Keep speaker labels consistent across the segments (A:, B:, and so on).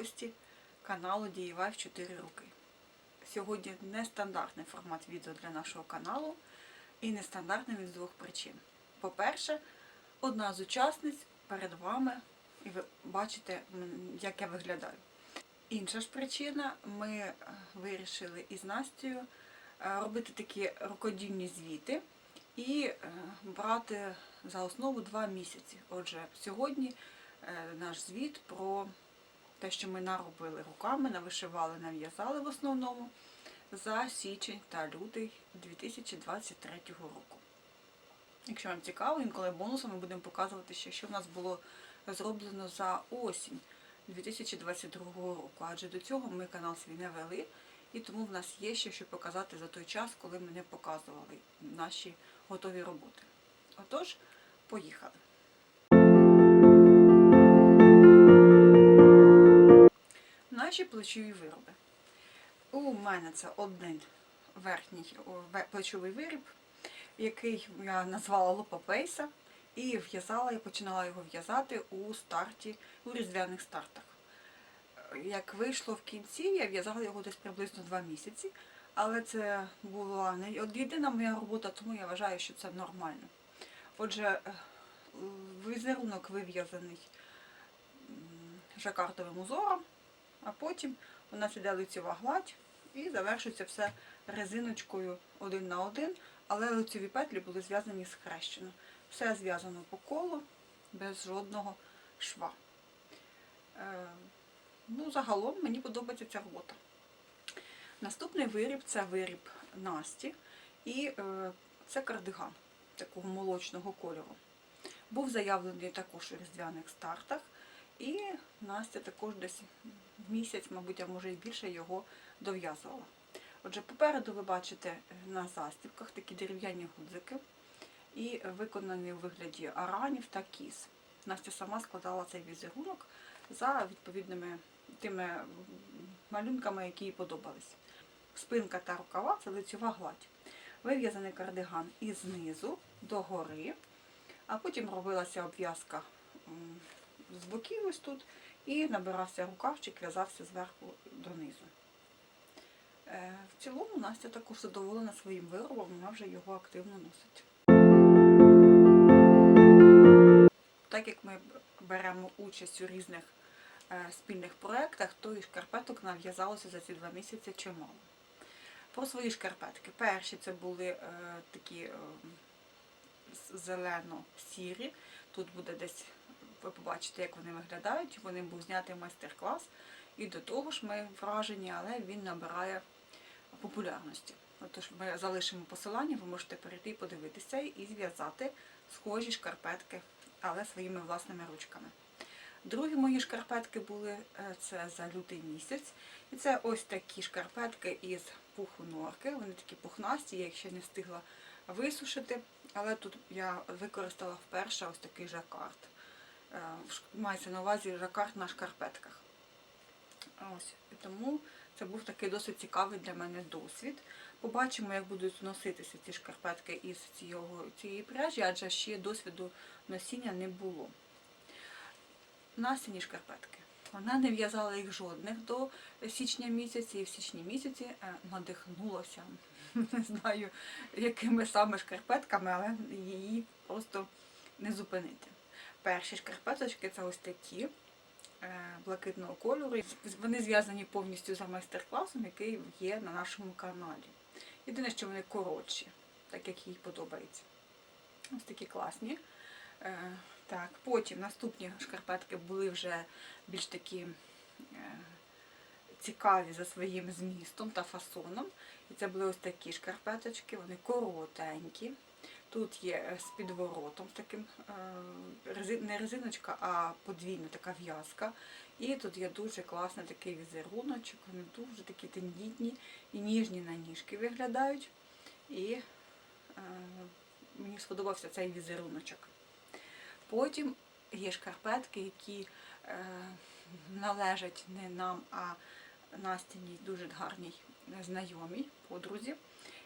A: гості каналу в 4 роки. Сьогодні нестандартний формат відео для нашого каналу і нестандартний він двох причин. По-перше, одна з учасниць перед вами, і ви бачите, як я виглядаю. Інша ж причина, ми е, вирішили із Настею е, робити такі рукодільні звіти і е, брати за основу два місяці. Отже, сьогодні наш звіт про те, що ми наробили руками, навишивали, нав'язали в основному за січень та лютий 2023 року. Якщо вам цікаво, інколи бонусом ми будемо показувати ще, що в нас було зроблено за осінь 2022 року. Адже до цього ми канал свій не вели, і тому в нас є ще що показати за той час, коли ми не показували наші готові роботи. Отож, поїхали. Наші плечові вироби. У мене це один верхній плечовий виріб, який я назвала Лупа Пейса, і в'язала, я починала його в'язати у старті, у різдвяних стартах. Як вийшло в кінці, я в'язала його десь приблизно два місяці, але це була не єдина моя робота, тому я вважаю, що це нормально. Отже, візерунок вив'язаний жакартовим узором, а потім у нас іде лицьова гладь і завершується все резиночкою один на один, але лицьові петлі були зв'язані схрещено. Все зв'язано по колу, без жодного шва. Е, Ну, загалом мені подобається ця робота. Наступний виріб це виріб Насті, і е, це кардиган такого молочного кольору. Був заявлений також у різдвяних стартах, і Настя також десь місяць, мабуть, а може і більше його дов'язувала. Отже, попереду ви бачите на застібках такі дерев'яні гудзики і виконані у вигляді аранів та кіз. Настя сама складала цей візерунок за відповідними тими малюнками, які їй подобались. Спинка та рукава це лицьова гладь. Вив'язаний кардиган із знизу до гори, а потім робилася обв'язка з боків ось тут, і набирався рукавчик, в'язався зверху донизу. Е, В цілому Настя також задоволена своїм виробом, вона вже його активно носить. Так як ми беремо участь у різних е, спільних проєктах, то і шкарпеток нав'язалося за ці два місяці чимало. Про свої шкарпетки. Перші це були е, такі е, зелено-сірі. Тут буде десь, ви побачите, як вони виглядають. Вони був знятий майстер-клас. І до того ж ми вражені, але він набирає популярності. Отож, ми залишимо посилання, ви можете перейти і подивитися і зв'язати схожі шкарпетки, але своїми власними ручками. Другі мої шкарпетки були е, це за лютий місяць. І це ось такі шкарпетки із пуху норки. Вони такі пухнасті, я їх ще не встигла висушити. Але тут я використала вперше ось такий жакард. Е, Мається на увазі жакард на шкарпетках. Ось. Тому це був такий досить цікавий для мене досвід. Побачимо, як будуть носитися ці шкарпетки із цього, цієї пряжі, адже ще досвіду носіння не було. Настіні шкарпетки. Вона не в'язала їх жодних до січня місяці, і в січні місяці е, надихнулася. Не знаю, якими саме шкарпетками, але її просто не зупинити. Перші шкарпеточки це ось такі е, блакитного кольору. Вони зв'язані повністю за майстер-класом, який є на нашому каналі. Єдине, що вони коротші, так як їй подобається. Ось такі класні. Е, Так, потім наступні шкарпетки були вже більш такі е, цікаві за своїм змістом та фасоном. І це були ось такі шкарпеточки, вони коротенькі. Тут є з підворотом таким, е, не резиночка, а подвійна така в'язка. І тут є дуже класний такий візеруночок, вони дуже такі тендітні і ніжні на ніжки виглядають. І е, мені сподобався цей візеруночок. Потім є шкарпетки, які е, належать не нам, а Настіній дуже гарній знайомій, подрузі.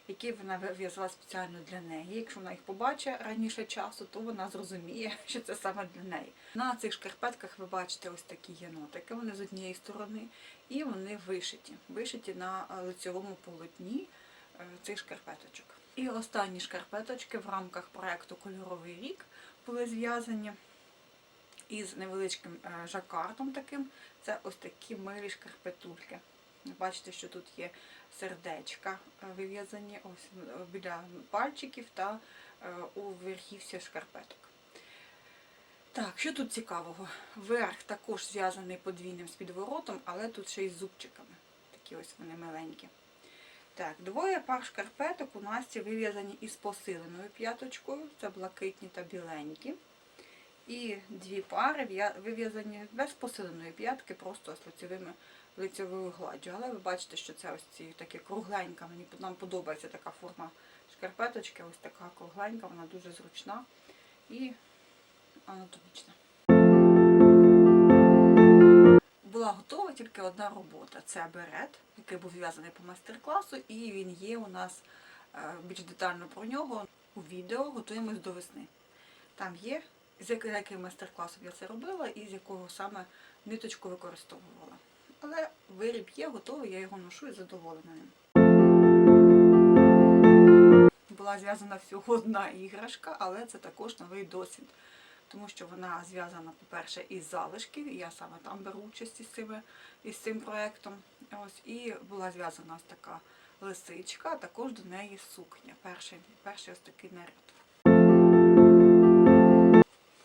A: Які вона вив'язала спеціально для неї. Якщо вона їх побачить раніше часу, то вона зрозуміє, що це саме для неї. На цих шкарпетках ви бачите ось такі єнотики. Вони з однієї сторони, і вони вишиті, вишиті на е, лицьовому полотні е, цих шкарпеточок. І останні шкарпеточки в рамках проекту Кольоровий рік були зв'язані із невеличким е, жакардом таким. Це ось такі милі шкарпетульки. Бачите, що тут є сердечка е, вив'язані е, біля пальчиків та е, у верхівці шкарпеток. Так, що тут цікавого? Верх також зв'язаний подвійним спідворотом, але тут ще й з зубчиками. Такі ось вони миленькі. Так, двоє пар шкарпеток у Насті вив'язані із посиленою п'яточкою, це блакитні та біленькі. І дві пари вив'язані без посиленої п'ятки, просто з лицевими лицевою гладдю. Але ви бачите, що це ось ці такі кругленька. Мені нам подобається така форма шкарпеточки, ось така кругленька, вона дуже зручна і анатомічна. Була готова тільки одна робота. Це берет, який був зв'язаний по майстер-класу, і він є у нас е, більш детально про нього у відео готуємось до весни. Там є, з яким майстер-класом я це робила і з якого саме ниточку використовувала. Але виріб є, готовий, я його ношу і задоволена ним. Була зв'язана всього одна іграшка, але це також новий досвід. Тому що вона зв'язана, по-перше, із залишків, я саме там беру участь із, цими, із цим проєктом. І була зв'язана ось така лисичка, а також до неї сукня. Перший, перший ось такий наряд.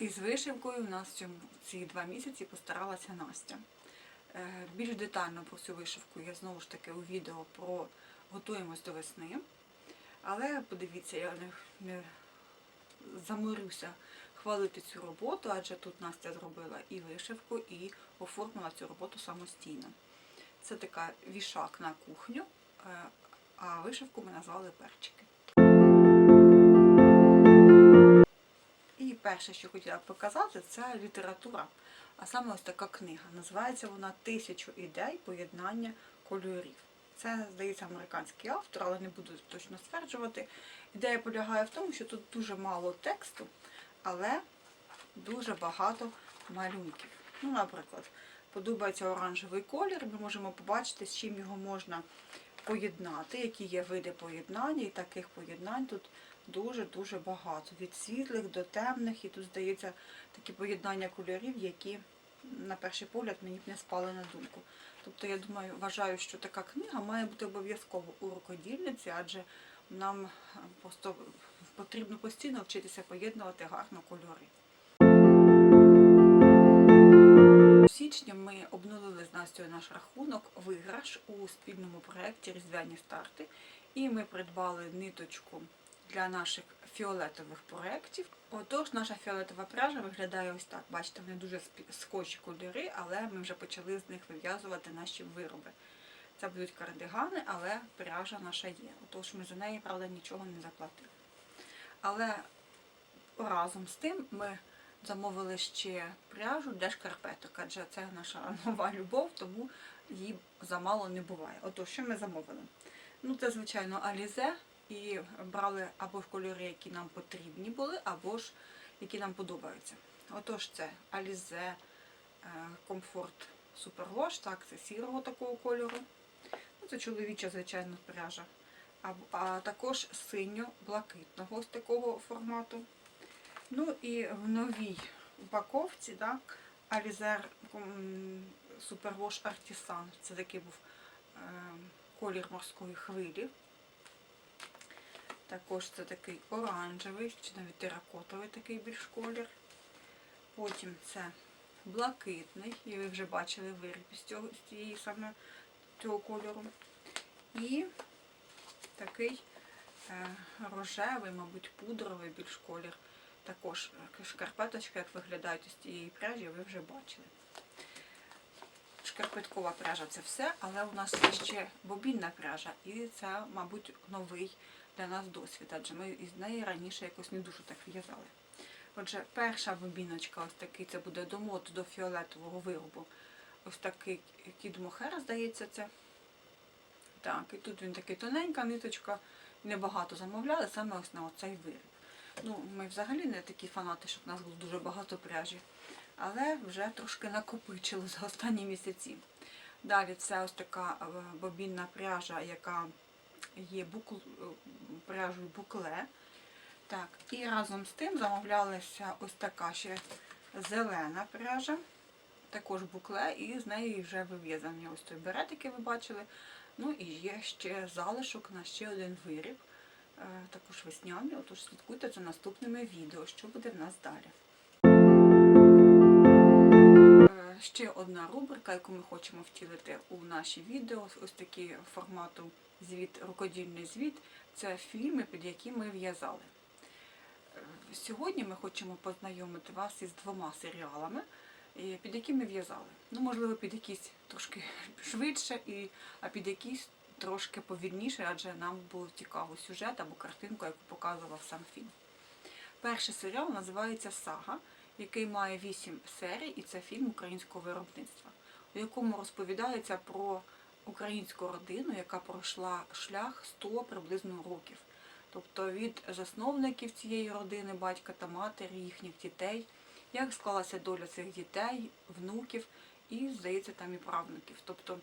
A: Із вишивкою у нас ці два місяці постаралася Настя. Е, Більш детально про цю вишивку я знову ж таки у відео про готуємось до весни. Але подивіться, я не, замирюся хвалити цю роботу, адже тут Настя зробила і вишивку, і оформила цю роботу самостійно. Це така вішак на кухню, е, а вишивку ми назвали перчики. Перше, що хотіла б показати, це література. А саме ось така книга. Називається вона Тисячу ідей поєднання кольорів. Це, здається, американський автор, але не буду точно стверджувати. Ідея полягає в тому, що тут дуже мало тексту, але дуже багато малюнків. Ну, наприклад, подобається оранжевий колір, ми можемо побачити, з чим його можна поєднати, які є види поєднання, і таких поєднань тут дуже-дуже багато. Від світлих до темних, і тут, здається, такі поєднання кольорів, які, на перший погляд, мені б не спали на думку. Тобто, я думаю, вважаю, що така книга має бути обов'язково у рукодільниці, адже нам е, просто потрібно постійно вчитися поєднувати гарно кольори. У січні ми обнулили з Настю наш рахунок виграш у спільному проєкті Різдвяні старти. І ми придбали ниточку для наших фіолетових проєктів. Отож, наша фіолетова пряжа виглядає ось так. Бачите, вони дуже схожі кольори, але ми вже почали з них вив'язувати наші вироби. Це будуть кардигани, але пряжа наша є. Отож, ми за неї, правда, нічого не заплатили. Але разом з тим ми замовили ще пряжу для шкарпеток, адже це наша нова любов, тому її замало не буває. Отож, що ми замовили? Ну, це, звичайно, алізе, і брали або ж кольори, які нам потрібні були, або ж які нам подобаються. Отож, це алізе, комфорт Superwash, так, це сірого такого кольору. Ну, це чоловіча, звичайно, пряжа. А, а також синьо-блакитного ось такого формату. Ну і в новій упаковці, так, Alizer Superwash Artisan. Це такий був е, колір морської хвилі. Також це такий оранжевий, чи навіть теракотовий такий більш колір. Потім це блакитний, і ви вже бачили виріб з цього з цієї саме цього кольору. І такий е, рожевий, мабуть, пудровий більш колір. Також шкарпеточка, як виглядають із цієї пряжі, ви вже бачили. Шкарпеткова пряжа це все, але у нас є ще бобінна пряжа, і це, мабуть, новий для нас досвід, адже ми із неї раніше якось не дуже так в'язали. Отже, перша бобіночка, ось такий, це буде до моду, до фіолетового виробу. Ось такий кід мохер, здається, це. Так, і тут він такий тоненька ниточка, небагато замовляли саме ось на оцей виріб. Ну, ми взагалі не такі фанати, щоб у нас було дуже багато пряжі, але вже трошки накопичили за останні місяці. Далі це ось така е, бобінна пряжа, яка є букл... пряжею букле. Так, і разом з тим замовлялася ось така ще зелена пряжа, також букле, і з неї вже вив'язані ось той берет, який ви бачили. Ну і є ще залишок на ще один виріб, е, також весняний. Отож слідкуйте за наступними відео, що буде в нас далі. Ще одна рубрика, яку ми хочемо втілити у наші відео, ось такі формату звіт, рукодільний звіт, це фільми, під які ми в'язали. Е, Сьогодні ми хочемо познайомити вас із двома серіалами, е, під які ми в'язали. Ну, можливо, під якісь трошки швидше, а під якісь трошки повільніше, адже нам було цікаво сюжет або картинку, яку показував сам фільм. Перший серіал називається Сага, який має вісім серій, і це фільм українського виробництва, у якому розповідається про українську родину, яка пройшла шлях 100 приблизно років. Тобто від засновників цієї родини, батька та матері, їхніх дітей, як склалася доля цих дітей, внуків і, здається, там і правнуків. Тобто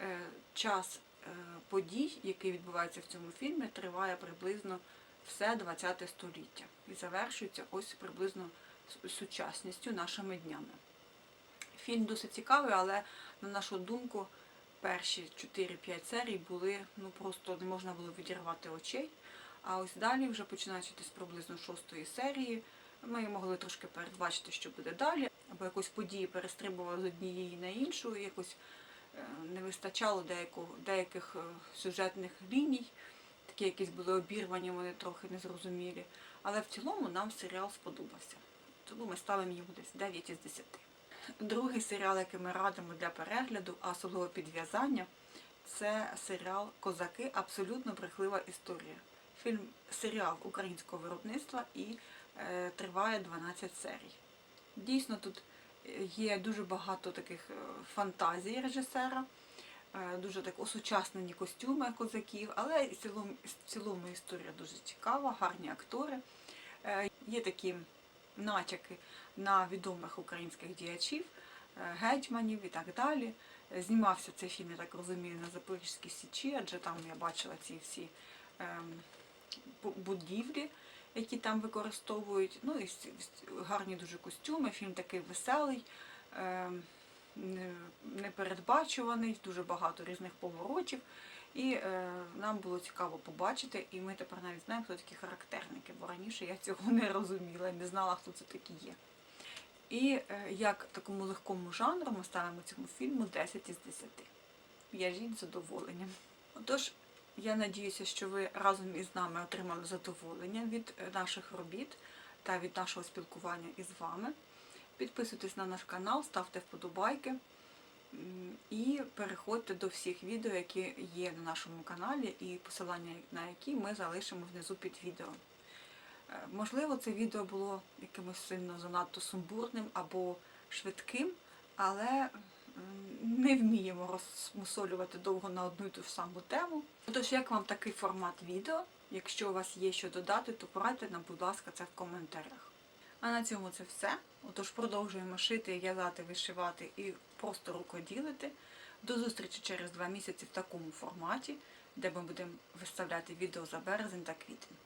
A: е, час е, подій, який відбувається в цьому фільмі, триває приблизно все 20 століття і завершується ось приблизно сучасністю нашими днями. Фільм досить цікавий, але на нашу думку, перші 4-5 серій були ну просто не можна було відірвати очей. А ось далі, вже починаючи десь приблизно шостої серії, ми могли трошки передбачити, що буде далі, або якось події перестрибували з однієї на іншу, якось е, не вистачало деяких е, сюжетних ліній, такі якісь були обірвані, вони трохи незрозумілі. Але в цілому нам серіал сподобався. Тому ми ставимо йому десь 9 із 10. Другий серіал, який ми радимо для перегляду, а особливо підв'язання, це серіал Козаки абсолютно брехлива історія. Фільм серіал українського виробництва і е, триває 12 серій. Дійсно, тут е, є дуже багато таких е, фантазій режисера, е, дуже так осучаснені костюми козаків, але в цілому, цілому історія дуже цікава, гарні актори. Е, Є такі натяки на відомих українських діячів, е, гетьманів і так далі. Знімався цей фільм, я так розумію, на Запорізькій Січі, адже там я бачила ці всі ем, будівлі, які там використовують. Ну і гарні дуже костюми. Фільм такий веселий, ем, непередбачуваний, дуже багато різних поворотів. І е, нам було цікаво побачити, і ми тепер навіть знаємо, хто такі характерники, бо раніше я цього не розуміла, не знала, хто це такі є. І е, як такому легкому жанру ми ставимо цьому фільму 10 із 10. В'яжіть з задоволенням. Отож, я надіюся, що ви разом із нами отримали задоволення від е, наших робіт та від нашого спілкування із вами. Підписуйтесь на наш канал, ставте вподобайки і переходьте до всіх відео, які є на нашому каналі, і посилання на які ми залишимо внизу під відео. Е, Можливо, це відео було якимось сильно занадто сумбурним або швидким, але не вміємо розмусолювати довго на одну і ту ж саму тему. Тож, як вам такий формат відео? Якщо у вас є що додати, то порадьте нам, будь ласка, це в коментарях. А на цьому це все. Отож продовжуємо шити, в'язати, вишивати і просто рукоділити. До зустрічі через два місяці в такому форматі, де ми будемо виставляти відео за березень та квітень.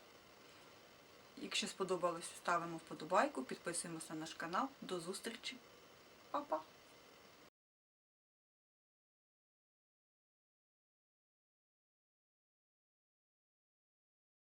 A: Якщо сподобалося, ставимо вподобайку, підписуємося на наш канал. До зустрічі. Па-па!